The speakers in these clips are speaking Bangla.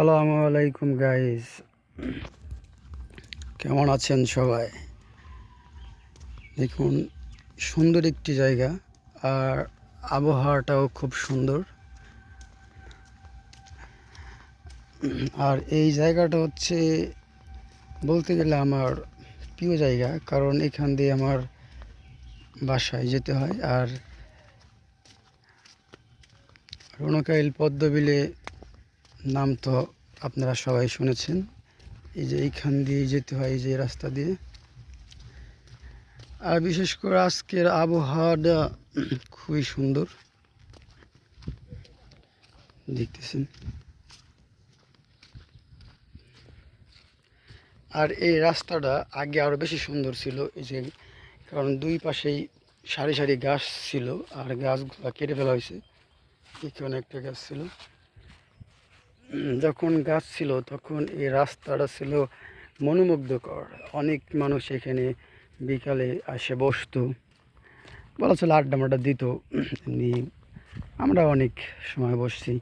আসসালামু আলাইকুম গাইজ কেমন আছেন সবাই? দেখুন, সুন্দর একটি জায়গা, আর আবহাওয়াটাও খুব সুন্দর। আর এই জায়গাটা হচ্ছে, বলতে গেলে আমার প্রিয় জায়গা, কারণ এখান দিয়ে আমার বাসায় যেতে হয়। আর রুনকাইল পদ্মবিলে নাম তো আপনারা সবাই শুনেছেন। এই যে এইখান দিয়ে যেতে হয়, এই যে রাস্তা দিয়ে। আর বিশেষ করে আজকের আবহাওয়াটা খুবই সুন্দর। দেখতেছেন। আর এই রাস্তাটা আগে আরও বেশি সুন্দর ছিল, এই যে কারণ দুই পাশেই সারি সারি গাছ ছিল, আর গাছগুলো কেটে ফেলা হয়েছে। এখানে একটা গাছ ছিল। যখন গাছ ছিল, তখন এই রাস্তাটা ছিল মনোমুগ্ধকর। অনেক মানুষ এখানে বিকালে আসে বসতো। বলা চলে আড্ডা মাড্ডা দিত। এমনি আমরা অনেক সময় বসছি।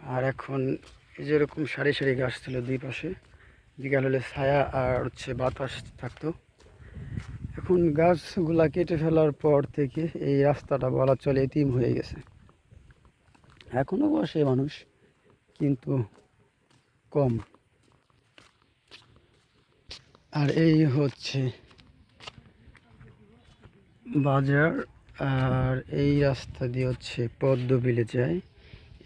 আর এখন যেরকম সারি সারি গাছ ছিল দুই পাশে, বিকাল হলে ছায়া আর হচ্ছে বাতাস থাকতো। এখন গাছগুলা কেটে ফেলার পর থেকে এই রাস্তাটা বলা চলে এতিম হয়ে গেছে। এখনও বসে মানুষ, কিন্তু কম। আর এই হচ্ছে বাজার, আর এই রাস্তা দিয়ে হচ্ছে পদ্ম বিলে যায়।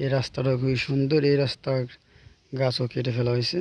এই রাস্তাটা খুবই সুন্দর, এই রাস্তার গাছও কেটে ফেলা হয়েছে।